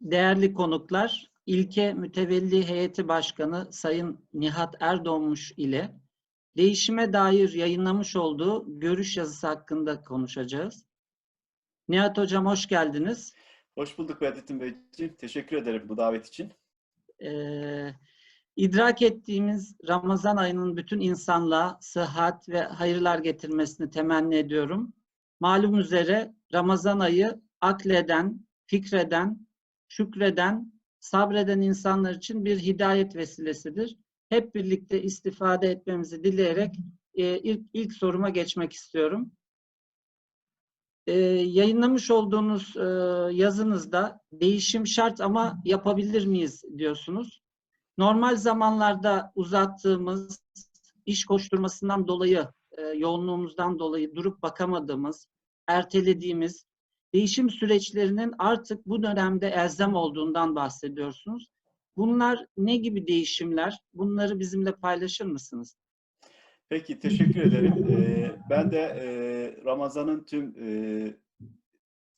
değerli konuklar, İlke Mütevelli Heyeti Başkanı Sayın Nihat Erdoğmuş ile değişime dair yayınlamış olduğu görüş yazısı hakkında konuşacağız. Nihat Hocam hoş geldiniz. Hoş bulduk Bedrettin Beyciğim. Teşekkür ederim bu davet için. Ee, idrak ettiğimiz Ramazan ayının bütün insanlığa sıhhat ve hayırlar getirmesini temenni ediyorum. Malum üzere Ramazan ayı akleden, fikreden, şükreden, sabreden insanlar için bir hidayet vesilesidir. Hep birlikte istifade etmemizi dileyerek e, ilk, ilk soruma geçmek istiyorum. E, yayınlamış olduğunuz e, yazınızda değişim şart ama yapabilir miyiz diyorsunuz. Normal zamanlarda uzattığımız iş koşturmasından dolayı, e, yoğunluğumuzdan dolayı durup bakamadığımız, ertelediğimiz değişim süreçlerinin artık bu dönemde elzem olduğundan bahsediyorsunuz. Bunlar ne gibi değişimler? Bunları bizimle paylaşır mısınız? Peki, teşekkür ederim. Ee, ben de e, Ramazan'ın tüm e,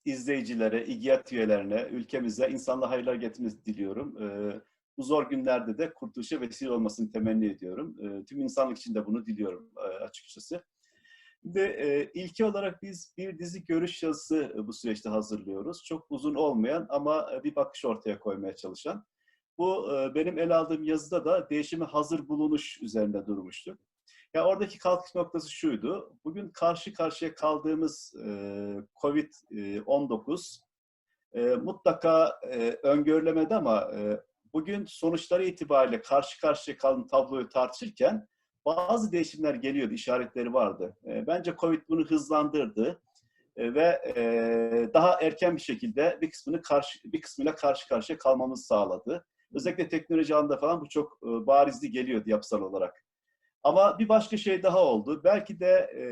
izleyicilere, İGİAT üyelerine, ülkemize insanlığa hayırlar getirmesi diliyorum. Ee, bu zor günlerde de kurtuluşa vesile olmasını temenni ediyorum. Ee, tüm insanlık için de bunu diliyorum e, açıkçası. Ve e, ilki olarak biz bir dizi görüş yazısı e, bu süreçte hazırlıyoruz. Çok uzun olmayan ama e, bir bakış ortaya koymaya çalışan. Bu e, benim ele aldığım yazıda da değişime hazır bulunuş üzerinde durmuştu. Ya oradaki kalkış noktası şuydu. Bugün karşı karşıya kaldığımız e, COVID-19 e, mutlaka e, öngörülemedi ama e, bugün sonuçları itibariyle karşı karşıya kalan tabloyu tartışırken bazı değişimler geliyordu, işaretleri vardı. E, bence Covid bunu hızlandırdı e, ve e, daha erken bir şekilde bir kısmını karşı bir kısmıyla karşı karşıya kalmamızı sağladı. Özellikle teknoloji alanında falan bu çok e, barizli geliyordu yapısal olarak. Ama bir başka şey daha oldu. Belki de e,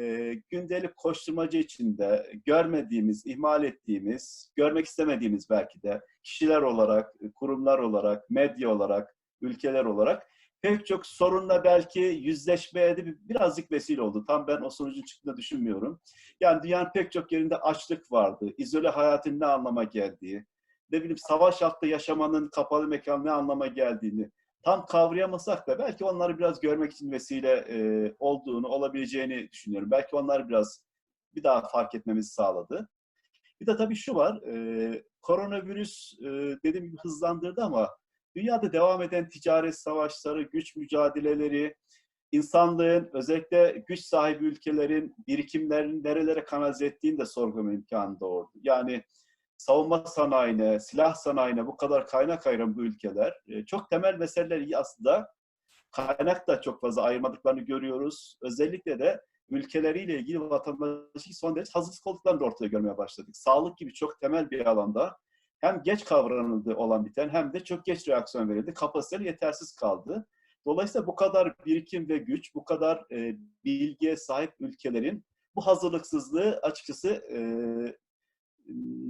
gündelik koşturmacı içinde görmediğimiz, ihmal ettiğimiz, görmek istemediğimiz belki de kişiler olarak, kurumlar olarak, medya olarak, ülkeler olarak pek çok sorunla belki yüzleşmeye de birazcık vesile oldu. Tam ben o sonucun çıktığını düşünmüyorum. Yani dünyanın pek çok yerinde açlık vardı. İzole hayatın ne anlama geldiği, ne bileyim savaş altında yaşamanın kapalı mekan ne anlama geldiğini tam kavrayamasak da belki onları biraz görmek için vesile e, olduğunu, olabileceğini düşünüyorum. Belki onlar biraz bir daha fark etmemizi sağladı. Bir de tabii şu var, e, koronavirüs e, dediğim gibi hızlandırdı ama dünyada devam eden ticaret savaşları, güç mücadeleleri, insanlığın özellikle güç sahibi ülkelerin birikimlerini nerelere kanalize ettiğini de sorgulama imkanı doğurdu. Yani savunma sanayine, silah sanayine bu kadar kaynak ayıran bu ülkeler çok temel meseleleri aslında kaynak da çok fazla ayırmadıklarını görüyoruz. Özellikle de ülkeleriyle ilgili vatandaşı son derece hazırsız olduklarını da ortaya görmeye başladık. Sağlık gibi çok temel bir alanda hem geç kavranıldı olan biten hem de çok geç reaksiyon verildi. Kapasiteleri yetersiz kaldı. Dolayısıyla bu kadar birikim ve güç, bu kadar e, bilgiye sahip ülkelerin bu hazırlıksızlığı açıkçası e,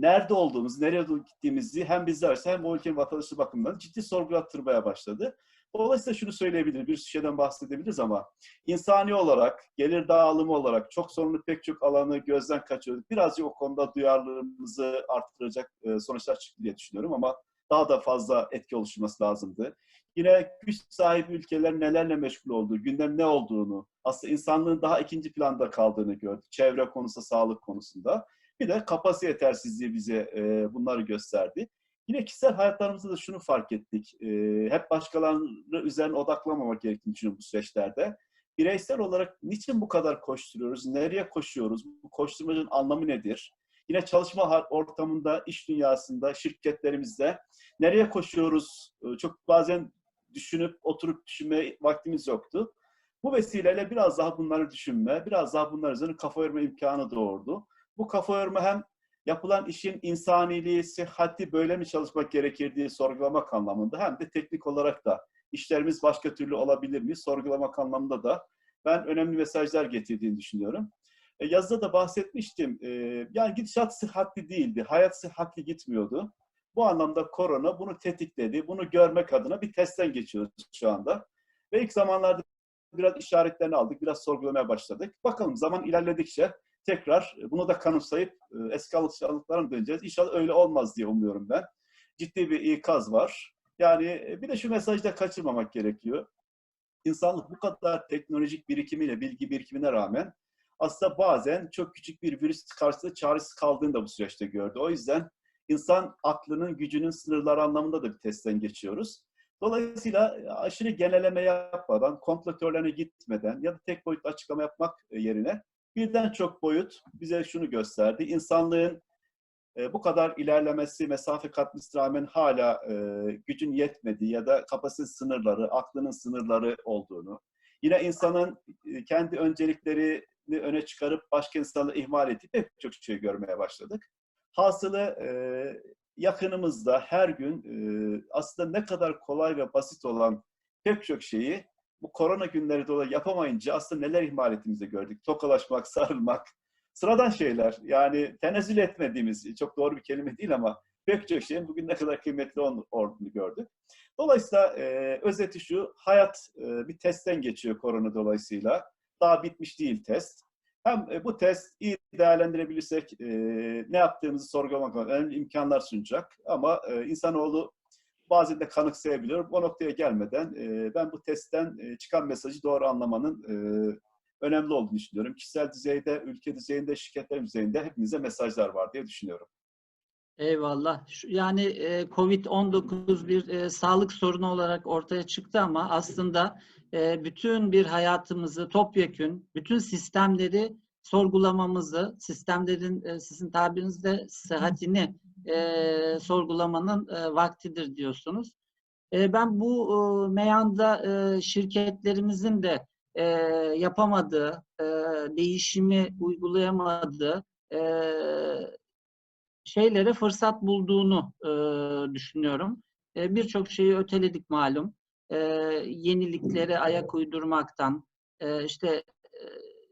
nerede olduğumuz, nereye gittiğimizi hem bizler hem o ülkenin vatandaşı bakımından ciddi sorgulattırmaya başladı. Dolayısıyla şunu söyleyebilirim, bir şeyden bahsedebiliriz ama insani olarak, gelir dağılımı olarak çok sorunlu pek çok alanı gözden kaçırdık. Birazcık o konuda duyarlılığımızı arttıracak sonuçlar çıktı diye düşünüyorum ama daha da fazla etki oluşturması lazımdı. Yine güç sahibi ülkeler nelerle meşgul olduğu, gündem ne olduğunu, aslında insanlığın daha ikinci planda kaldığını gördük. Çevre konusu, sağlık konusunda. Bir de kapasite yetersizliği bize e, bunları gösterdi. Yine kişisel hayatlarımızda da şunu fark ettik. E, hep başkaları üzerine odaklanmamak gerektiğini düşünüyorum bu süreçlerde. Bireysel olarak niçin bu kadar koşturuyoruz? Nereye koşuyoruz? Bu koşturmacının anlamı nedir? Yine çalışma ortamında, iş dünyasında, şirketlerimizde nereye koşuyoruz? E, çok bazen düşünüp oturup düşünmeye vaktimiz yoktu. Bu vesileyle biraz daha bunları düşünme, biraz daha bunlar üzerine kafa yorma imkanı doğurdu. Bu kafa yorma hem yapılan işin insaniliği, sıhhati böyle mi çalışmak gerekir diye sorgulamak anlamında hem de teknik olarak da işlerimiz başka türlü olabilir mi sorgulamak anlamında da ben önemli mesajlar getirdiğini düşünüyorum. E, yazıda da bahsetmiştim. E, yani gidişat sıhhatli değildi. Hayat sıhhatli gitmiyordu. Bu anlamda korona bunu tetikledi. Bunu görmek adına bir testten geçiyoruz şu anda. Ve ilk zamanlarda biraz işaretlerini aldık, biraz sorgulamaya başladık. Bakalım zaman ilerledikçe tekrar bunu da kanıksayıp eski alışkanlıklarına döneceğiz. İnşallah öyle olmaz diye umuyorum ben. ciddi bir ikaz var. Yani e, bir de şu mesajı da kaçırmamak gerekiyor. İnsanlık bu kadar teknolojik birikimiyle, bilgi birikimine rağmen aslında bazen çok küçük bir virüs karşısında çaresiz kaldığını da bu süreçte gördü. O yüzden insan aklının, gücünün sınırları anlamında da bir testten geçiyoruz. Dolayısıyla aşırı genelleme yapmadan, komplo gitmeden ya da tek boyutlu açıklama yapmak yerine birden çok boyut bize şunu gösterdi. İnsanlığın e, bu kadar ilerlemesi, mesafe kat rağmen hala e, gücün yetmediği ya da kapasite sınırları, aklının sınırları olduğunu, yine insanın e, kendi önceliklerini öne çıkarıp başka insanları ihmal edip hep çok şey görmeye başladık. Hasılı e, yakınımızda her gün e, aslında ne kadar kolay ve basit olan pek çok şeyi bu korona günleri dolayı yapamayınca aslında neler ihmal ettiğimizi gördük. Tokalaşmak, sarılmak, sıradan şeyler. Yani tenezzül etmediğimiz, çok doğru bir kelime değil ama pek çok şeyin bugün ne kadar kıymetli olduğunu gördük. Dolayısıyla e, özeti şu, hayat e, bir testten geçiyor korona dolayısıyla. Daha bitmiş değil test. Hem e, bu test iyi değerlendirebilirsek e, ne yaptığımızı sorgulamak önemli imkanlar sunacak. Ama e, insanoğlu bazen de kanıksayabilir. O noktaya gelmeden e, ben bu testten e, çıkan mesajı doğru anlamanın e, önemli olduğunu düşünüyorum. Kişisel düzeyde, ülke düzeyinde, şirketler düzeyinde hepimize mesajlar var diye düşünüyorum. Eyvallah. Yani e, Covid-19 bir sağlık sorunu olarak ortaya çıktı ama aslında bütün bir hayatımızı topyekün, bütün sistemleri sorgulamamızı, sistemlerin sizin tabirinizde sıhhatini e, sorgulamanın e, vaktidir diyorsunuz. E, ben bu e, meyanda e, şirketlerimizin de e, yapamadığı, e, değişimi uygulayamadığı e, şeylere fırsat bulduğunu e, düşünüyorum. E, Birçok şeyi öteledik malum. E, yeniliklere ayak uydurmaktan, e, işte e,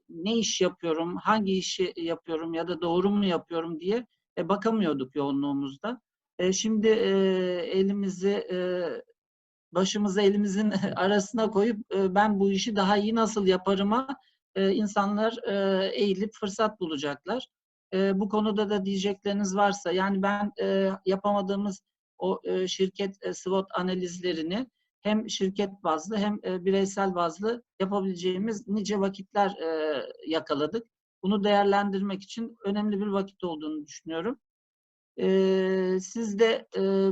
ne iş yapıyorum, hangi işi yapıyorum ya da doğru mu yapıyorum diye e, bakamıyorduk yoğunluğumuzda. E, şimdi e, elimizi e, başımızı elimizin arasına koyup e, ben bu işi daha iyi nasıl yaparıma e, insanlar e, eğilip fırsat bulacaklar. E, bu konuda da diyecekleriniz varsa yani ben e, yapamadığımız o e, şirket e, SWOT analizlerini hem şirket bazlı hem e, bireysel bazlı yapabileceğimiz nice vakitler e, yakaladık. Bunu değerlendirmek için önemli bir vakit olduğunu düşünüyorum. E, siz de e,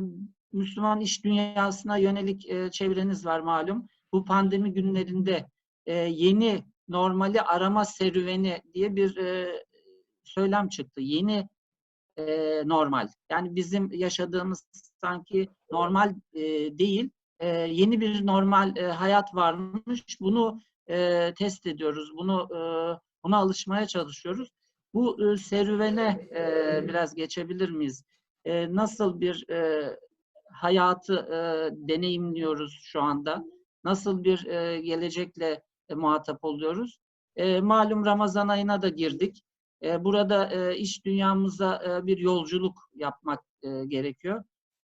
Müslüman iş dünyasına yönelik e, çevreniz var malum. Bu pandemi günlerinde e, yeni normali arama serüveni diye bir e, söylem çıktı. Yeni e, normal. Yani bizim yaşadığımız sanki normal e, değil. E, yeni bir normal e, hayat varmış. Bunu e, test ediyoruz. Bunu e, buna alışmaya çalışıyoruz. Bu e, serüvene e, biraz geçebilir miyiz? E, nasıl bir e, hayatı e, deneyimliyoruz şu anda? Nasıl bir e, gelecekle e, muhatap oluyoruz? E, malum Ramazan ayına da girdik. E, burada e, iş dünyamıza e, bir yolculuk yapmak e, gerekiyor.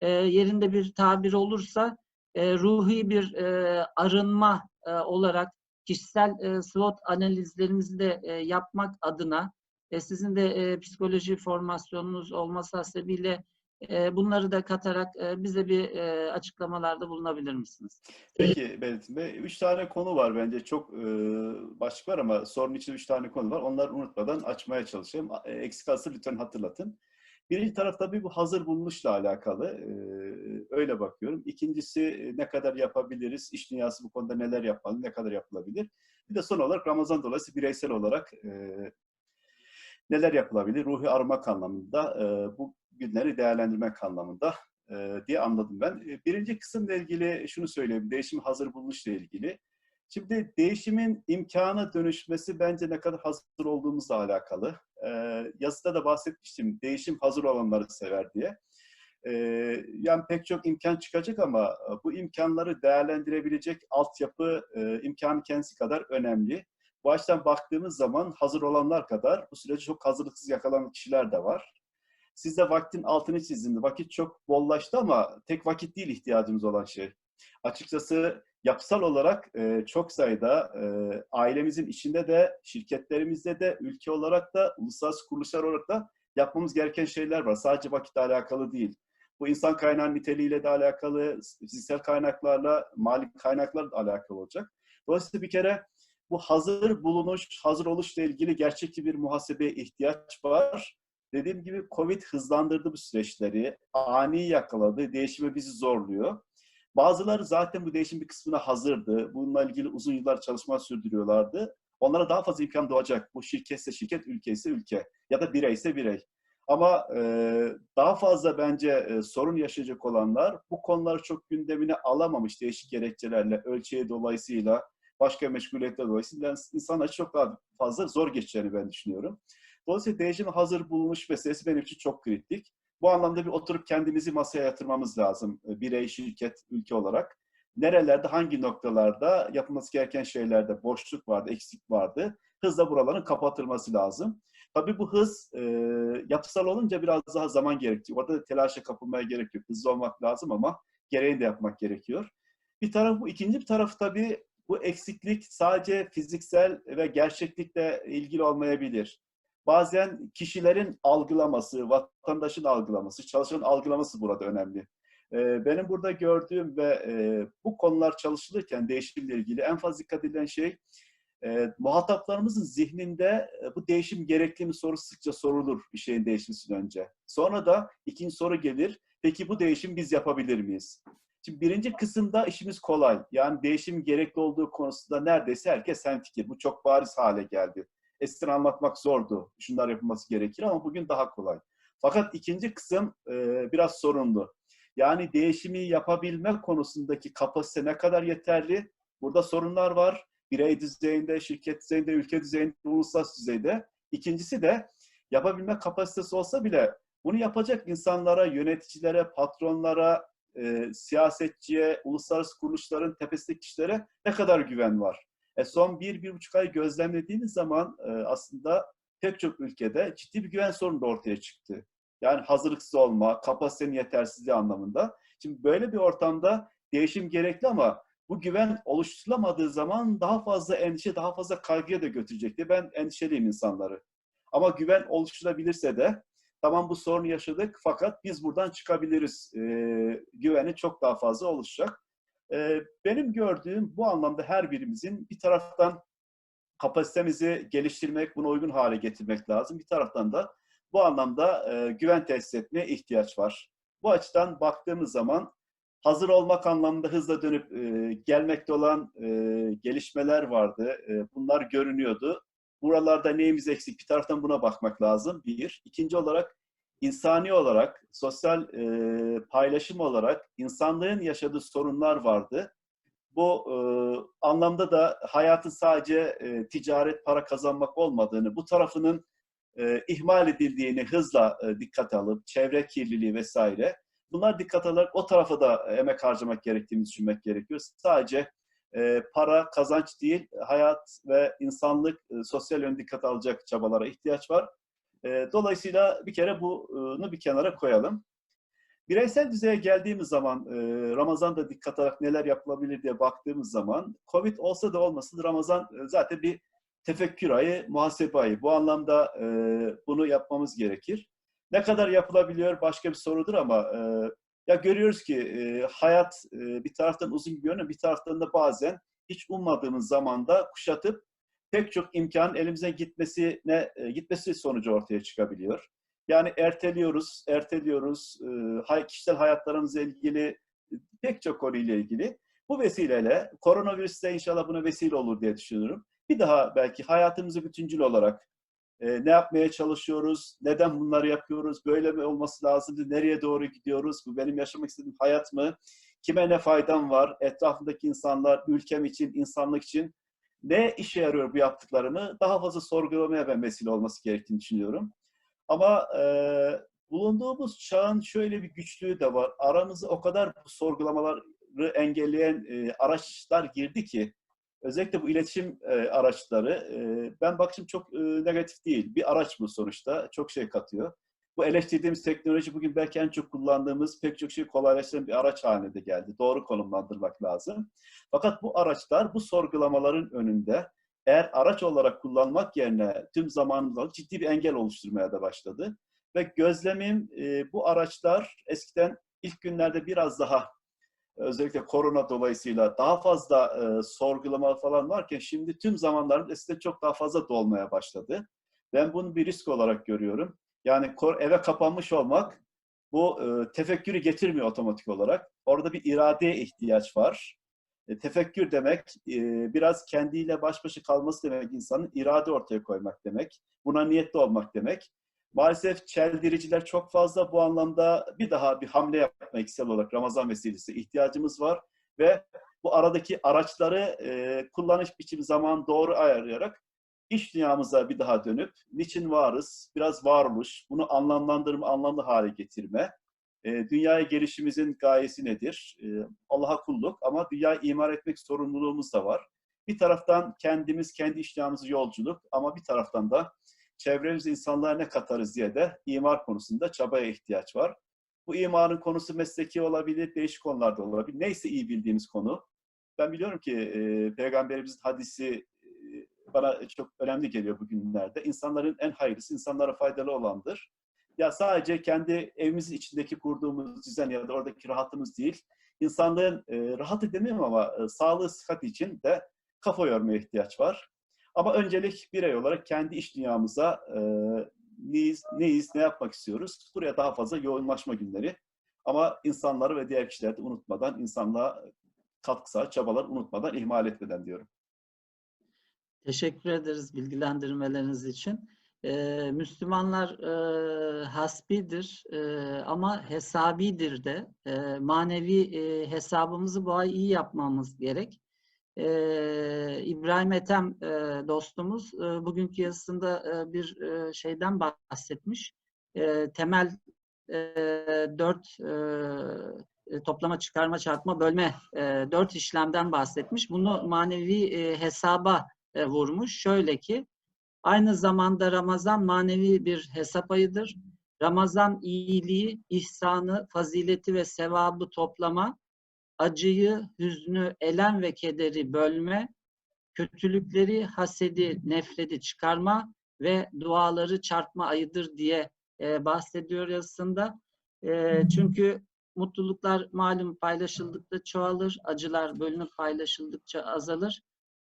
E, yerinde bir tabir olursa e, ruhi bir e, arınma e, olarak kişisel e, SWOT analizlerimizi de e, yapmak adına e, sizin de e, psikoloji formasyonunuz olması hasebiyle e, bunları da katarak e, bize bir e, açıklamalarda bulunabilir misiniz? Peki Belirtin Bey. Üç tane konu var bence. Çok e, başlık var ama sorun için üç tane konu var. Onları unutmadan açmaya çalışayım. Eksik kalırsa lütfen hatırlatın. Birinci taraf tabii bu hazır bulunuşla alakalı. E, öyle bakıyorum. İkincisi e, ne kadar yapabiliriz? İş dünyası bu konuda neler yapmalı? Ne kadar yapılabilir? Bir de son olarak Ramazan dolayısıyla bireysel olarak e, neler yapılabilir? Ruhi aramak anlamında, e, bu günleri değerlendirmek anlamında diye anladım ben. Birinci kısımla ilgili şunu söyleyeyim. Değişim hazır bulunuşla ilgili. Şimdi değişimin imkana dönüşmesi bence ne kadar hazır olduğumuzla alakalı. E, yazıda da bahsetmiştim. Değişim hazır olanları sever diye. E, yani pek çok imkan çıkacak ama bu imkanları değerlendirebilecek altyapı e, imkanı kendisi kadar önemli. Bu açıdan baktığımız zaman hazır olanlar kadar bu süreci çok hazırlıksız yakalanan kişiler de var. Siz de vaktin altını çizdiniz. Vakit çok bollaştı ama tek vakit değil ihtiyacımız olan şey. Açıkçası yapısal olarak e, çok sayıda e, ailemizin içinde de, şirketlerimizde de, ülke olarak da, uluslararası kuruluşlar olarak da yapmamız gereken şeyler var. Sadece vakitle alakalı değil. Bu insan kaynağı niteliğiyle de alakalı, fiziksel kaynaklarla, mali kaynaklarla da alakalı olacak. Dolayısıyla bir kere bu hazır bulunuş, hazır oluşla ilgili gerçekçi bir muhasebeye ihtiyaç var. Dediğim gibi Covid hızlandırdı bu süreçleri, ani yakaladı, değişime bizi zorluyor. Bazıları zaten bu değişim bir kısmına hazırdı. Bununla ilgili uzun yıllar çalışma sürdürüyorlardı. Onlara daha fazla imkan doğacak. Bu şirketse şirket, ülke ise ülke ya da birey ise birey. Ama e, daha fazla bence e, sorun yaşayacak olanlar bu konuları çok gündemine alamamış değişik gerekçelerle, ölçeği dolayısıyla, başka meşguliyetler dolayısıyla insanlar çok daha fazla zor geçeceğini ben düşünüyorum. Dolayısıyla değişim hazır bulunmuş meselesi benim için çok kritik. Bu anlamda bir oturup kendimizi masaya yatırmamız lazım. E, birey, şirket, ülke olarak. Nerelerde, hangi noktalarda yapılması gereken şeylerde boşluk vardı, eksik vardı. Hızla buraların kapatılması lazım. Tabii bu hız e, yapısal olunca biraz daha zaman gerekiyor. Orada da telaşa kapılmaya gerek yok. Hızlı olmak lazım ama gereğini de yapmak gerekiyor. Bir taraf bu. ikinci bir taraf tabii bu eksiklik sadece fiziksel ve gerçeklikle ilgili olmayabilir. Bazen kişilerin algılaması, vatandaşın algılaması, çalışanın algılaması burada önemli. Benim burada gördüğüm ve bu konular çalışılırken değişimle ilgili en fazla dikkat edilen şey e, muhataplarımızın zihninde e, bu değişim gerekli mi sorusu sıkça sorulur bir şeyin değişmesinden önce. Sonra da ikinci soru gelir. Peki bu değişim biz yapabilir miyiz? Şimdi birinci kısımda işimiz kolay. Yani değişim gerekli olduğu konusunda neredeyse herkes hemfikir. Bu çok bariz hale geldi. Eskiden anlatmak zordu. Şunlar yapılması gerekir ama bugün daha kolay. Fakat ikinci kısım e, biraz sorunlu. Yani değişimi yapabilme konusundaki kapasite ne kadar yeterli? Burada sorunlar var birey düzeyinde, şirket düzeyinde, ülke düzeyinde, uluslararası düzeyde. İkincisi de yapabilme kapasitesi olsa bile bunu yapacak insanlara, yöneticilere, patronlara, e, siyasetçiye, uluslararası kuruluşların tepesindeki kişilere ne kadar güven var? E son bir, bir buçuk ay gözlemlediğimiz zaman e, aslında pek çok ülkede ciddi bir güven sorunu da ortaya çıktı. Yani hazırlıksız olma, kapasitenin yetersizliği anlamında. Şimdi böyle bir ortamda değişim gerekli ama bu güven oluşturulamadığı zaman daha fazla endişe, daha fazla kaygıya da götürecekti. Ben endişeliyim insanları. Ama güven oluşturulabilirse de tamam bu sorunu yaşadık fakat biz buradan çıkabiliriz. E, güveni çok daha fazla oluşacak. Benim gördüğüm bu anlamda her birimizin bir taraftan kapasitemizi geliştirmek, buna uygun hale getirmek lazım. Bir taraftan da bu anlamda güven tesis etmeye ihtiyaç var. Bu açıdan baktığımız zaman hazır olmak anlamında hızla dönüp gelmekte olan gelişmeler vardı. Bunlar görünüyordu. Buralarda neyimiz eksik? Bir taraftan buna bakmak lazım. Bir. İkinci olarak insani olarak, sosyal e, paylaşım olarak insanlığın yaşadığı sorunlar vardı. Bu e, anlamda da hayatın sadece e, ticaret, para kazanmak olmadığını, bu tarafının e, ihmal edildiğini hızla e, dikkate alıp, çevre kirliliği vesaire, Bunlar dikkat alarak o tarafa da emek harcamak gerektiğini düşünmek gerekiyor. Sadece e, para, kazanç değil, hayat ve insanlık, e, sosyal yön dikkat alacak çabalara ihtiyaç var. E, dolayısıyla bir kere bunu bir kenara koyalım. Bireysel düzeye geldiğimiz zaman, e, Ramazan'da dikkat alarak neler yapılabilir diye baktığımız zaman, Covid olsa da olmasın Ramazan e, zaten bir tefekkür ayı, muhasebe ayı. Bu anlamda e, bunu yapmamız gerekir. Ne kadar yapılabiliyor başka bir sorudur ama e, ya görüyoruz ki hayat bir taraftan uzun gidiyor bir taraftan da bazen hiç ummadığımız zamanda kuşatıp pek çok imkan elimize gitmesine e, gitmesi sonucu ortaya çıkabiliyor. Yani erteliyoruz, erteliyoruz. E, kişisel hayatlarımızla ilgili e, pek çok konuyla ilgili. Bu vesileyle koronavirüs de inşallah buna vesile olur diye düşünüyorum. Bir daha belki hayatımızı bütüncül olarak e, ne yapmaya çalışıyoruz, neden bunları yapıyoruz, böyle mi olması lazımdı, nereye doğru gidiyoruz, bu benim yaşamak istediğim hayat mı, kime ne faydam var, etrafındaki insanlar, ülkem için, insanlık için ne işe yarıyor bu yaptıklarımı daha fazla sorgulamaya ben vesile olması gerektiğini düşünüyorum. Ama e, bulunduğumuz çağın şöyle bir güçlüğü de var. Aramıza o kadar bu sorgulamaları engelleyen e, araçlar girdi ki Özellikle bu iletişim e, araçları, e, ben bakışım çok e, negatif değil. Bir araç bu sonuçta, çok şey katıyor. Bu eleştirdiğimiz teknoloji bugün belki en çok kullandığımız pek çok şey kolaylaştıran bir araç haline de geldi. Doğru konumlandırmak lazım. Fakat bu araçlar bu sorgulamaların önünde eğer araç olarak kullanmak yerine tüm zamanımızda ciddi bir engel oluşturmaya da başladı. Ve gözlemim e, bu araçlar eskiden ilk günlerde biraz daha özellikle korona dolayısıyla daha fazla e, sorgulama falan varken şimdi tüm zamanların eskiden çok daha fazla dolmaya başladı. Ben bunu bir risk olarak görüyorum. Yani eve kapanmış olmak bu e, tefekkürü getirmiyor otomatik olarak. Orada bir iradeye ihtiyaç var. E, tefekkür demek e, biraz kendiyle baş başa kalması demek insanın irade ortaya koymak demek. Buna niyetli olmak demek. Maalesef çeldiriciler çok fazla bu anlamda bir daha bir hamle yapma içsel olarak Ramazan vesilesi ihtiyacımız var ve bu aradaki araçları e, kullanış biçim zaman doğru ayarlayarak iş dünyamıza bir daha dönüp niçin varız, biraz varmış, bunu anlamlandırma, anlamlı hale getirme, e, dünyaya gelişimizin gayesi nedir? E, Allah'a kulluk ama dünyayı imar etmek sorumluluğumuz da var. Bir taraftan kendimiz, kendi iş dünyamızı yolculuk ama bir taraftan da çevremiz insanlara ne katarız diye de imar konusunda çabaya ihtiyaç var. Bu imarın konusu mesleki olabilir, değişik konularda olabilir. Neyse iyi bildiğimiz konu. Ben biliyorum ki e, Peygamberimizin hadisi bana çok önemli geliyor bugünlerde. İnsanların en hayırlısı, insanlara faydalı olandır. Ya sadece kendi evimizin içindeki kurduğumuz düzen ya da oradaki rahatımız değil, insanlığın e, rahatı demeyeyim ama e, sağlığı, sıhhat için de kafa yormaya ihtiyaç var. Ama öncelik birey olarak kendi iş dünyamıza e, neyiz, neyiz, ne yapmak istiyoruz? Buraya daha fazla yoğunlaşma günleri. Ama insanları ve diğer kişileri de unutmadan, insanlığa katkısa, çabalar unutmadan, ihmal etmeden diyorum. Teşekkür ederiz bilgilendirmeleriniz için. Ee, Müslümanlar e, hasbidir e, ama hesabidir de. E, manevi e, hesabımızı bu ay iyi yapmamız gerek. Ee, İbrahim Ethem e, dostumuz e, bugünkü yazısında e, bir e, şeyden bahsetmiş. E, temel e, dört e, toplama, çıkarma, çarpma, bölme e, dört işlemden bahsetmiş. Bunu manevi e, hesaba e, vurmuş. Şöyle ki aynı zamanda Ramazan manevi bir hesap ayıdır. Ramazan iyiliği, ihsanı, fazileti ve sevabı toplama, acıyı, hüznü, elem ve kederi bölme, kötülükleri, hasedi, nefreti çıkarma ve duaları çarpma ayıdır diye e, bahsediyor yazısında. E, çünkü mutluluklar malum paylaşıldıkça çoğalır, acılar bölünüp paylaşıldıkça azalır.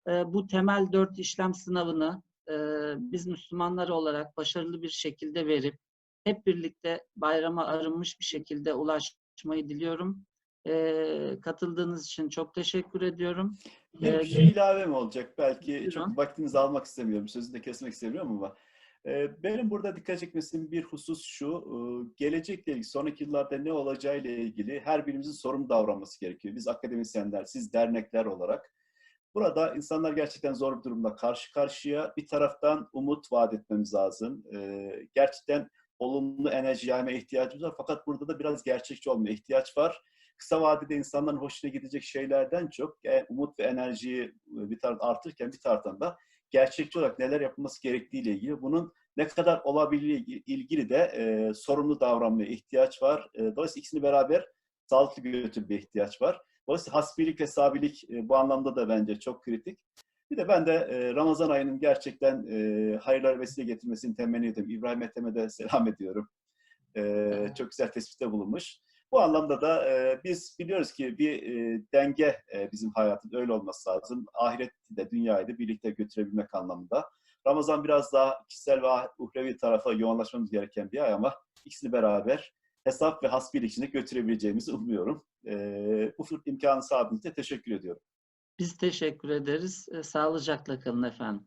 E, bu temel dört işlem sınavını e, biz Müslümanlar olarak başarılı bir şekilde verip hep birlikte bayrama arınmış bir şekilde ulaşmayı diliyorum. E, katıldığınız için çok teşekkür ediyorum. Bir Ee, şey ilave mi olacak? Belki Buyurun. çok vaktinizi almak istemiyorum. Sözünü de kesmek istemiyorum ama e, benim burada dikkat çekmek istediğim bir husus şu. e, Gelecekle ilgili, sonraki yıllarda ne olacağıyla ilgili her birimizin sorumlu davranması gerekiyor. Biz akademisyenler, siz dernekler olarak. Burada insanlar gerçekten zor bir durumda karşı karşıya. Bir taraftan umut vaat etmemiz lazım. E, Gerçekten olumlu enerji yaymaya ihtiyacımız var. Fakat burada da biraz gerçekçi olmaya ihtiyaç var kısa vadede insanların hoşuna gidecek şeylerden çok e, umut ve enerjiyi e, bir taraf artırken bir taraftan da gerçekçi olarak neler yapılması gerektiğiyle ilgili bunun ne kadar olabildiği ilgili de e, sorumlu davranmaya ihtiyaç var. E, dolayısıyla ikisini beraber sağlıklı götürmeye ihtiyaç var. Dolayısıyla hasbilik ve sabilik e, bu anlamda da bence çok kritik. Bir de ben de e, Ramazan ayının gerçekten e, hayırlar vesile getirmesini temenni ediyorum. İbrahim Ethem'e de selam ediyorum. Çok güzel tespitte bulunmuş. Bu anlamda da biz biliyoruz ki bir denge bizim hayatın öyle olması lazım. Ahireti de dünyayı da birlikte götürebilmek anlamında. Ramazan biraz daha kişisel ve uhrevi tarafa yoğunlaşmamız gereken bir ay ama ikisini beraber hesap ve hasbilik içinde götürebileceğimizi umuyorum. E, bu imkanı sağladığınız için teşekkür ediyorum. Biz teşekkür ederiz. Sağlıcakla kalın efendim.